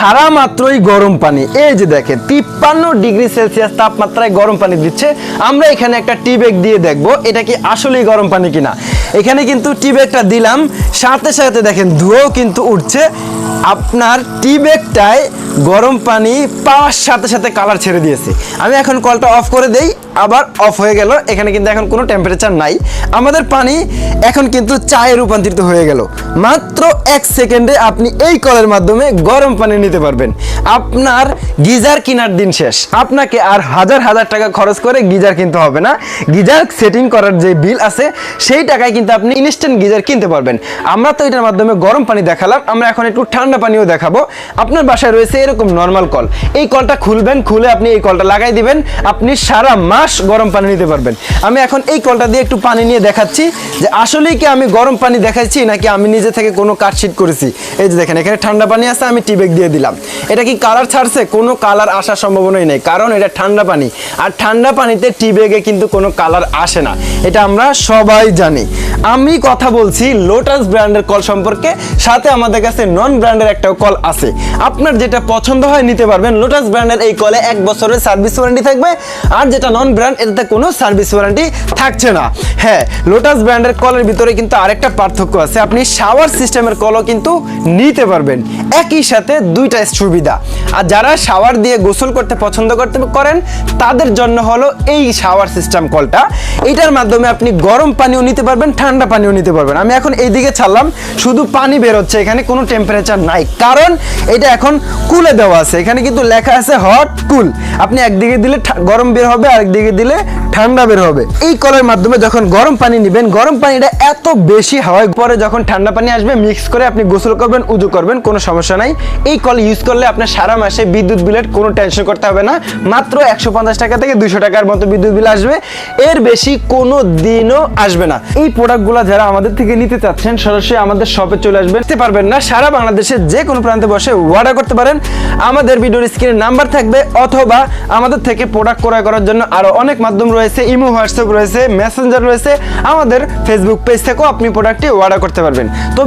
ছাড়া মাত্রই গরম পানি। এই যে দেখেন, তিপ্পান্ন ডিগ্রি সেলসিয়াস তাপমাত্রায় গরম পানি দিচ্ছে। আমরা এখানে একটা টি ব্যাগ দিয়ে দেখব, এটা কি আসলেই গরম পানি কিনা। এখানে কিন্তু টি ব্যাগটা দিলাম, সাথে সাথে দেখেন ধোঁয়াও কিন্তু উঠছে। আপনার টি ব্যাগটায় গরম পানি পাওয়ার সাথে সাথে কালার ছেড়ে দিয়েছে। আমি এখন কলটা অফ করে দেই। আবার অফ হয়ে গেল। এখানে কিন্তু এখন কোনো টেম্পারেচার নাই। আমাদের পানি এখন কিন্তু চায়ে রূপান্তরিত হয়ে গেল। মাত্র এক সেকেন্ডে আপনি এই কলের মাধ্যমে গরম পানি নিতে পারবেন। আপনার গিজার কেনার দিন শেষ। আপনাকে আর হাজার হাজার টাকা খরচ করে গিজার কিনতে হবে না। গিজার সেটিং করার যে বিল আছে, সেই টাকায় কিন্তু আপনি ইনস্ট্যান্ট গিজার কিনতে পারবেন। আমরা তো এটার মাধ্যমে গরম পানি দেখালাম। আমরা এখন একটু ঠান্ডা পানিও দেখাবো। আপনার বাসায় রয়েছে এরকম নর্মাল কল এই কলটা খুলবেন, খুলে আপনি এই কলটা লাগাই দিবেন। আপনি সারা মাস গরম পানি নিতে পারবেন। আমি এখন এই কলটা দিয়ে একটু পানি নিয়ে দেখাচ্ছি যে আসলেই কি আমি গরম পানি দেখাচ্ছি নাকি আমি নিজে থেকে কোনো কাটশিট করেছি। এই যে দেখেন, এখানে ঠান্ডা পানি আছে, আমি টিবেক দিয়ে দিলাম। এটা কি কালার ছাড়ছে? কোনো কালার আসার সম্ভাবনাই নেই, কারণ এটা ঠান্ডা পানি। আর ঠান্ডা পানিতে টিবেগে কিন্তু কোনো কালার আসে না। এটা আমরা সবাই জানি। আমি কথা বলছি লোটাস ব্র্যান্ডের কল সম্পর্কে, সাথে আমাদের কাছে নন ব্র্যান্ডের একটা কল আছে। আপনার যেটা পছন্দ হয় নিতে পারবেন লোটাস ব্র্যান্ডের এই কলে এক বছরের সার্ভিস ওয়ারেন্টি থাকবে। আর যেটা নন ব্র্যান্ড এটাতে কোনো সার্ভিস ওয়ারেন্টি থাকছে না। হ্যাঁ লোটাস ব্র্যান্ডের কলের ভিতরে কিন্তু আরেকটা পার্থক্য আছে। আপনি শাওয়ার সিস্টেমের কলও কিন্তু নিতে পারবেন। একই সাথে দুইটা সুবিধা। আর যারা শাওয়ার দিয়ে গোসল করতে পছন্দ করতে করেন, তাদের জন্য হলো এই শাওয়ার সিস্টেম কলটা এটার মাধ্যমে আপনি গরম পানিও নিতে পারবেন, ঠান্ডা পানিও নিতে পারবেন। আমি এখন এইদিকে ছাড়লাম, শুধু পানি বের হচ্ছে এখানে কোনো টেম্পারেচার নাই। কারণ এটা এখন কুলে দেওয়া আছে। এখানে কিন্তু লেখা আছে হট কুল আপনি একদিকে দিলে গরম বের হবে, আরেকদিকে দিলে ঠান্ডা বের হবে। এই কলের মাধ্যমে যখন গরম পানি নেবেন, গরম পানিটা এত বেশি হয়, পরে যখন ঠান্ডা পানি আসবে মিক্স করে আপনি গোসল করবেন, উজু করবেন, কোনো সমস্যা নাই। এই কল ইউজ করলে আপনার সারা মাসে বিদ্যুৎ বিলের কোনো টেনশন করতে হবে না। মাত্র একশো পঞ্চাশ টাকা থেকে দুশো টাকার মতো বিদ্যুৎ বিল আসবে। এর বেশি কোনো দিনও আসবে না। এই প্রোডাক্টগুলো যারা আমাদের থেকে নিতে চাচ্ছেন, সরাসরি আমাদের শপে চলে আসবেন। নিতে পারবেন না, সারা বাংলাদেশে যে কোনো প্রান্তে বসে অর্ডার করতে পারেন। আমাদের ভিডিওর স্ক্রিনে নাম্বার থাকবে অথবা আমাদের থেকে প্রোডাক্ট ক্রয় করার জন্য আরও অনেক মাধ্যম রয়েছে। ইমো, হোয়াটসঅ্যাপ রয়েছে, মেসেঞ্জার রয়েছে, আমাদের ফেসবুক পেজ থেকেও আপনি প্রোডাক্টটি অর্ডার করতে পারবেন। তো